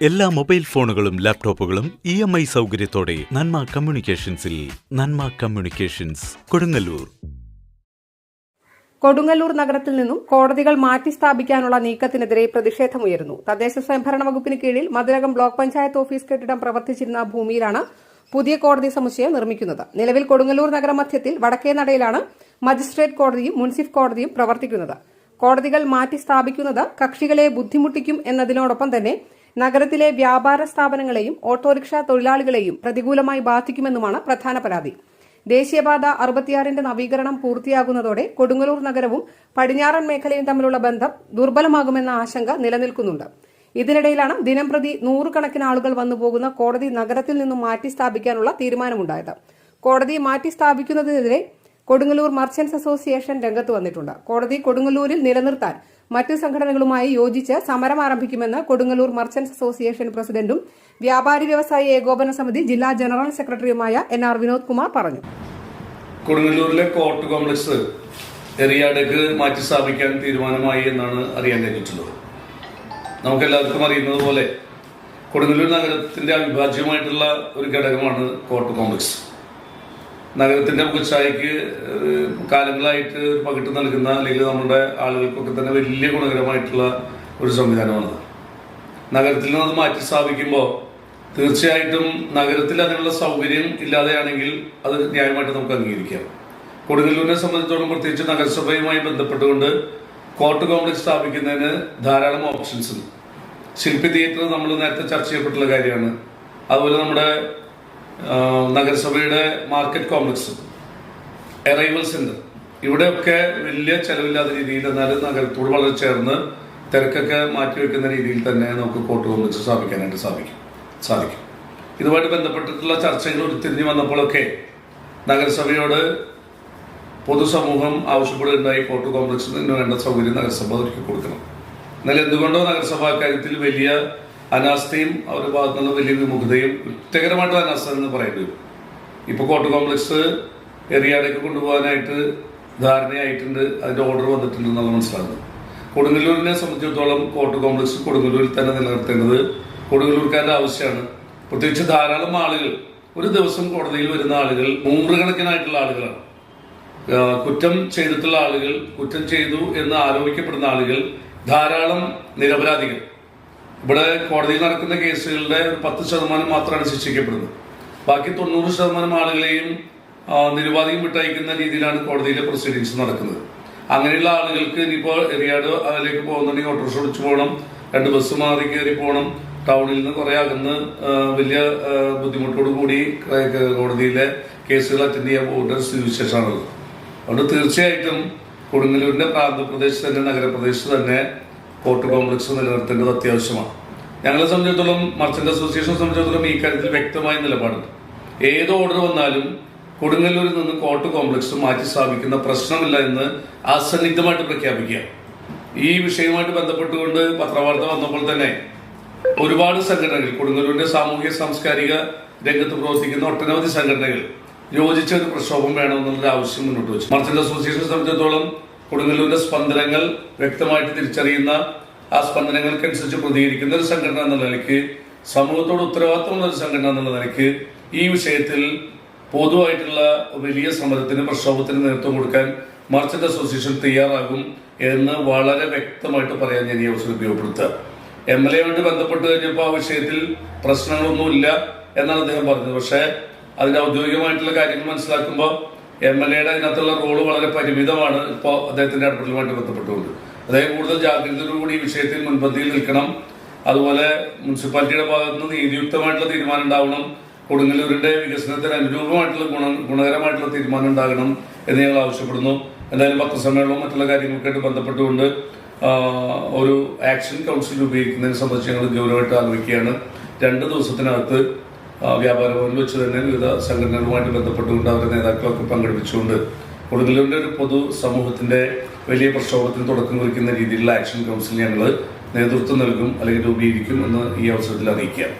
എല്ലാ മൊബൈൽ ഫോണുകളും ലാപ്ടോപ്പുകളും ഇ എം ഐ സൗകര്യത്തോടെ നന്മ കമ്മ്യൂണിക്കേഷൻസിൽ നന്മ കമ്മ്യൂണിക്കേഷൻസ് കൊടുങ്ങല്ലൂർ. കൊടുങ്ങല്ലൂർ നഗരത്തിൽ നിന്നും കോടതികൾ മാറ്റി സ്ഥാപിക്കാനുള്ള നീക്കത്തിനെതിരെ പ്രതിഷേധമുയരുന്നു. തദ്ദേശ സ്വയംഭരണ വകുപ്പിന് കീഴിൽ മതിലകം ബ്ലോക്ക് പഞ്ചായത്ത് ഓഫീസ് കെട്ടിടം പ്രവർത്തിച്ചിരുന്ന ഭൂമിയിലാണ് പുതിയ കോടതി സമുച്ചയം നിർമ്മിക്കുന്നത്. നിലവിൽ കൊടുങ്ങല്ലൂർ നഗരമധ്യത്തിൽ വടക്കേ നടയിലാണ് മജിസ്ട്രേറ്റ് കോടതിയും മുൻസിഫ് കോടതിയും പ്രവർത്തിക്കുന്നത്. കോടതികൾ മാറ്റി സ്ഥാപിക്കുന്നത് കക്ഷികളെ ബുദ്ധിമുട്ടിക്കും എന്നതിനോടൊപ്പം തന്നെ നഗരത്തിലെ വ്യാപാര സ്ഥാപനങ്ങളെയും ഓട്ടോറിക്ഷ തൊഴിലാളികളെയും പ്രതികൂലമായി ബാധിക്കുമെന്നുമാണ് പ്രധാന പരാതി. ദേശീയപാത അറുപത്തിയാറിന്റെ നവീകരണം പൂർത്തിയാകുന്നതോടെ കൊടുങ്ങല്ലൂർ നഗരവും പടിഞ്ഞാറൻ മേഖലയും തമ്മിലുള്ള ബന്ധം ദുർബലമാകുമെന്ന ആശങ്ക നിലനിൽക്കുന്നുണ്ട്. ഇതിനിടയിലാണ് ദിനംപ്രതി നൂറുകണക്കിന് ആളുകൾ വന്നുപോകുന്ന കോടതി നഗരത്തിൽ നിന്നും മാറ്റി സ്ഥാപിക്കാനുള്ള തീരുമാനമുണ്ടായത്. കോടതി മാറ്റി സ്ഥാപിക്കുന്നതിനെതിരെ കൊടുങ്ങല്ലൂർ മർച്ചന്റ്സ് അസോസിയേഷൻ രംഗത്ത് വന്നിട്ടുണ്ട്. കോടതി കൊടുങ്ങല്ലൂരിൽ നിലനിർത്താൻ മറ്റ് സംഘടനകളുമായി യോജിച്ച് സമരം ആരംഭിക്കുമെന്ന് കൊടുങ്ങല്ലൂർ മർച്ചന്റ്സ് അസോസിയേഷൻ പ്രസിഡന്റും വ്യാപാരി വ്യവസായി ഏകോപന സമിതി ജില്ലാ ജനറൽ സെക്രട്ടറിയുമായ എൻ ആർ വിനോദ് കുമാർ പറഞ്ഞു. കൊടുങ്ങല്ലൂരിലെ കോർട്ട് കോംപ്ലക്സ് എറിയാടേക്ക് മാറ്റി സ്ഥാപിക്കാൻ തീരുമാനമായി എന്നാണ് അറിയാൻ കഴിഞ്ഞിട്ടുള്ളത്. നമുക്കെല്ലാവർക്കും അറിയുന്നത് പോലെ കൊടുങ്ങല്ലൂർ നഗരത്തിന്റെ അവിഭാജ്യമായിട്ടുള്ള ഒരു ഘടകമാണ് കോർട്ട് കോംപ്ലക്സ് നഗരത്തിന്റെ മുഖച്ഛായക്ക് കാലങ്ങളായിട്ട് പകിട്ട് നൽകുന്ന അല്ലെങ്കിൽ നമ്മുടെ ആളുകൾക്കൊക്കെ തന്നെ വലിയ ഗുണകരമായിട്ടുള്ള ഒരു സംവിധാനമാണ് നഗരത്തിൽ നിന്ന് അത് മാറ്റി സ്ഥാപിക്കുമ്പോൾ തീർച്ചയായിട്ടും നഗരത്തിൽ അതിനുള്ള സൗകര്യം ഇല്ലാതെയാണെങ്കിൽ അത് ന്യായമായിട്ട് നമുക്ക് അംഗീകരിക്കാം. കൊടുങ്ങല്ലൂരിനെ സംബന്ധിച്ചോളം പ്രത്യേകിച്ച് നഗരസഭയുമായി ബന്ധപ്പെട്ടുകൊണ്ട് കോർട്ട് കോംപ്ലക്സ് സ്ഥാപിക്കുന്നതിന് ധാരാളം ഓപ്ഷൻസ് ഉണ്ട്. ശില്പി തിയേറ്റർ നമ്മൾ നേരത്തെ ചർച്ച ചെയ്യപ്പെട്ടുള്ള കാര്യമാണ്. അതുപോലെ നമ്മുടെ നഗരസഭയുടെ മാർക്കറ്റ് കോംപ്ലക്സ് എറൈവൽ സെന്റർ ഇവിടെയൊക്കെ വലിയ ചെലവില്ലാത്ത രീതിയിൽ എന്നാലും നഗരത്തോട് വളരെ ചേർന്ന് തിരക്കൊക്കെ മാറ്റിവെക്കുന്ന രീതിയിൽ തന്നെ നമുക്ക് കോർട്ട് കോംപ്ലക്സ് സ്ഥാപിക്കാനായിട്ട് സാധിക്കും. സാധിക്കും. ഇതുമായിട്ട് ബന്ധപ്പെട്ടിട്ടുള്ള ചർച്ചകൾ ഉരുത്തിരിഞ്ഞ് വന്നപ്പോഴൊക്കെ നഗരസഭയോട് പൊതുസമൂഹം ആവശ്യപ്പെടുകയുണ്ടായി. കോർട്ട് കോംപ്ലക്സിന് വേണ്ട സൗകര്യം നഗരസഭ ഒരുക്കി കൊടുക്കണം. എന്നാൽ എന്തുകൊണ്ടോ നഗരസഭ കാര്യത്തിൽ വലിയ അനാസ്ഥയും അവരുടെ ഭാഗത്തു നിന്ന് വലിയ വിമുഖതയും കുറ്റകരമായിട്ടുള്ള അനാസ്ഥ എന്ന് പറയുന്നത്. ഇപ്പോൾ ഇപ്പൊ കോർട്ട് കോംപ്ലക്സ് എറിയാടേക്ക് കൊണ്ടുപോകാനായിട്ട് ധാരണയായിട്ടുണ്ട്. അതിന്റെ ഓർഡർ വന്നിട്ടുണ്ട് എന്നുള്ള മനസ്സിലാകുന്നത് കൊടുങ്ങല്ലൂരിനെ സംബന്ധിച്ചിടത്തോളം കോർട്ട് കോംപ്ലക്സ് കൊടുങ്ങല്ലൂരിൽ തന്നെ നിലനിർത്തേണ്ടത് കൊടുങ്ങല്ലൂർക്കാരുടെ ആവശ്യമാണ്. പ്രത്യേകിച്ച് ധാരാളം ആളുകൾ ഒരു ദിവസം കോടതിയിൽ വരുന്ന ആളുകൾ നൂറുകണക്കിനായിട്ടുള്ള ആളുകളാണ്. കുറ്റം ചെയ്തിട്ടുള്ള ആളുകൾ കുറ്റം ചെയ്തു എന്ന് ആരോപിക്കപ്പെടുന്ന ആളുകൾ ധാരാളം നിരപരാധികൾ. ഇവിടെ കോടതിയിൽ നടക്കുന്ന കേസുകളുടെ ഒരു പത്ത് ശതമാനം മാത്രമാണ് ശിക്ഷിക്കപ്പെടുന്നത്. ബാക്കി തൊണ്ണൂറ് ശതമാനം ആളുകളെയും നിരുപാധികം വിട്ടയക്കുന്ന രീതിയിലാണ് കോടതിയിലെ പ്രൊസീഡിങ്സ് നടക്കുന്നത്. അങ്ങനെയുള്ള ആളുകൾക്ക് ഇനിയിപ്പോൾ എറിയാട് അതിലേക്ക് പോകുന്നുണ്ടെങ്കിൽ ഓട്ടോറിക്ഷ ഒടിച്ചു പോകണം രണ്ട് ബസ് മാറി കയറി പോകണം ടൗണിൽ നിന്ന് കുറെ അകന്ന് വലിയ ബുദ്ധിമുട്ടോടു കൂടി കോടതിയിലെ കേസുകൾ അറ്റൻഡ് ചെയ്യാൻ പോകേണ്ട സ്ഥിതിവിശേഷമാണുള്ളത്. അതുകൊണ്ട് തീർച്ചയായിട്ടും കൊടുങ്ങല്ലൂരിന്റെ പ്രാന്തപ്രദേശത്ത് തന്നെ നഗരപ്രദേശത്ത് തന്നെ കോർട്ട് കോംപ്ലക്സ് നിലനിർത്തേണ്ടത് അത്യാവശ്യമാണ്. ഞങ്ങളെ സംബന്ധിച്ചിടത്തോളം മർച്ചന്റ് അസോസിയേഷനെ സംബന്ധിച്ചിടത്തോളം ഈ കാര്യത്തിൽ വ്യക്തമായ നിലപാടുണ്ട്. ഏത് ഓർഡർ വന്നാലും കൊടുങ്ങല്ലൂരിൽ നിന്ന് കോർട്ട് കോംപ്ലക്സ് മാറ്റി സ്ഥാപിക്കുന്ന പ്രശ്നമില്ല എന്ന് അസന്നിഗ്ധമായിട്ട് പ്രഖ്യാപിക്കുക. ഈ വിഷയവുമായിട്ട് ബന്ധപ്പെട്ടുകൊണ്ട് പത്രവാർത്ത വന്നപ്പോൾ തന്നെ ഒരുപാട് സംഘടനകൾ കൊടുങ്ങല്ലൂരിന്റെ സാമൂഹ്യ സാംസ്കാരിക രംഗത്ത് പ്രവർത്തിക്കുന്ന ഒട്ടനവധി സംഘടനകൾ യോജിച്ച ഒരു പ്രക്ഷോഭം വേണമെന്നുള്ള ആവശ്യം മുന്നോട്ട് വെച്ചു. മർച്ചന്റ് അസോസിയേഷനെ സംബന്ധിച്ചിടത്തോളം കൊടുങ്ങല്ലൂരിന്റെ സ്പന്ദനങ്ങൾ വ്യക്തമായിട്ട് തിരിച്ചറിയുന്ന ആ സ്പന്ദനങ്ങൾക്കനുസരിച്ച് പ്രതികരിക്കുന്ന ഒരു സംഘടന എന്ന നിലയ്ക്ക് സമൂഹത്തോട് ഉത്തരവാദിത്തമുള്ള ഒരു സംഘടന എന്നുള്ള നിലയ്ക്ക് ഈ വിഷയത്തിൽ പൊതുവായിട്ടുള്ള വലിയ സമരത്തിന് പ്രക്ഷോഭത്തിന് നേതൃത്വം കൊടുക്കാൻ മർച്ചന്റ് അസോസിയേഷൻ തയ്യാറാകും എന്ന് വളരെ വ്യക്തമായിട്ട് പറയാൻ ഞാൻ ഈ അവസരം ഉപയോഗപ്പെടുത്തുക. എം എൽ എയുമായിട്ട് ബന്ധപ്പെട്ട് കഴിഞ്ഞപ്പോൾ ആ വിഷയത്തിൽ പ്രശ്നങ്ങളൊന്നുമില്ല എന്നാണ് അദ്ദേഹം പറഞ്ഞത്. പക്ഷേ അതിന്റെ ഔദ്യോഗികമായിട്ടുള്ള കാര്യങ്ങൾ മനസ്സിലാക്കുമ്പോൾ എം എൽ എയുടെ അതിനകത്തുള്ള റോൾ വളരെ പരിമിതമാണ് ഇപ്പോൾ അദ്ദേഹത്തിന്റെ ഇടപെടലുമായിട്ട് ബന്ധപ്പെട്ടുകൊണ്ട്. അദ്ദേഹം കൂടുതൽ ജാഗ്രതയോടുകൂടി ഈ വിഷയത്തിൽ മുൻപന്തിയിൽ നിൽക്കണം. അതുപോലെ മുനിസിപ്പാലിറ്റിയുടെ ഭാഗത്ത് നിന്ന് നീതിയുക്തമായിട്ടുള്ള തീരുമാനം ഉണ്ടാവണം. കൊടുങ്ങല്ലൂരിന്റെ വികസനത്തിന് അനുരൂപമായിട്ടുള്ള ഗുണ ഗുണകരമായിട്ടുള്ള തീരുമാനം ഉണ്ടാകണം എന്ന് ഞങ്ങൾ ആവശ്യപ്പെടുന്നു. എന്തായാലും പത്രസമ്മേളനവും മറ്റുള്ള കാര്യങ്ങൾക്കായിട്ട് ബന്ധപ്പെട്ടുകൊണ്ട് ഒരു ആക്ഷൻ കൗൺസിൽ രൂപീകരിക്കുന്നതിനെ സംബന്ധിച്ച് ഞങ്ങൾ ഗൗരവമായിട്ട് ആലോചിക്കുകയാണ്. രണ്ട് ദിവസത്തിനകത്ത് വ്യാപാര ഭവനിൽ വെച്ച് തന്നെ വിവിധ സംഘടനകളുമായിട്ട് ബന്ധപ്പെട്ടുകൊണ്ട് അവരുടെ നേതാക്കളൊക്കെ പങ്കെടുപ്പിച്ചുകൊണ്ട് കൊടുങ്ങല്ലൂരിന്റെ ഒരു പൊതു സമൂഹത്തിന്റെ വലിയ പ്രക്ഷോഭത്തിന് തുടക്കം കുറിക്കുന്ന രീതിയിലുള്ള ആക്ഷൻ കൗൺസിൽ ഞങ്ങൾ നേതൃത്വം നൽകും അല്ലെങ്കിൽ രൂപീകരിക്കും എന്ന് ഈ അവസരത്തിൽ അറിയിക്കാം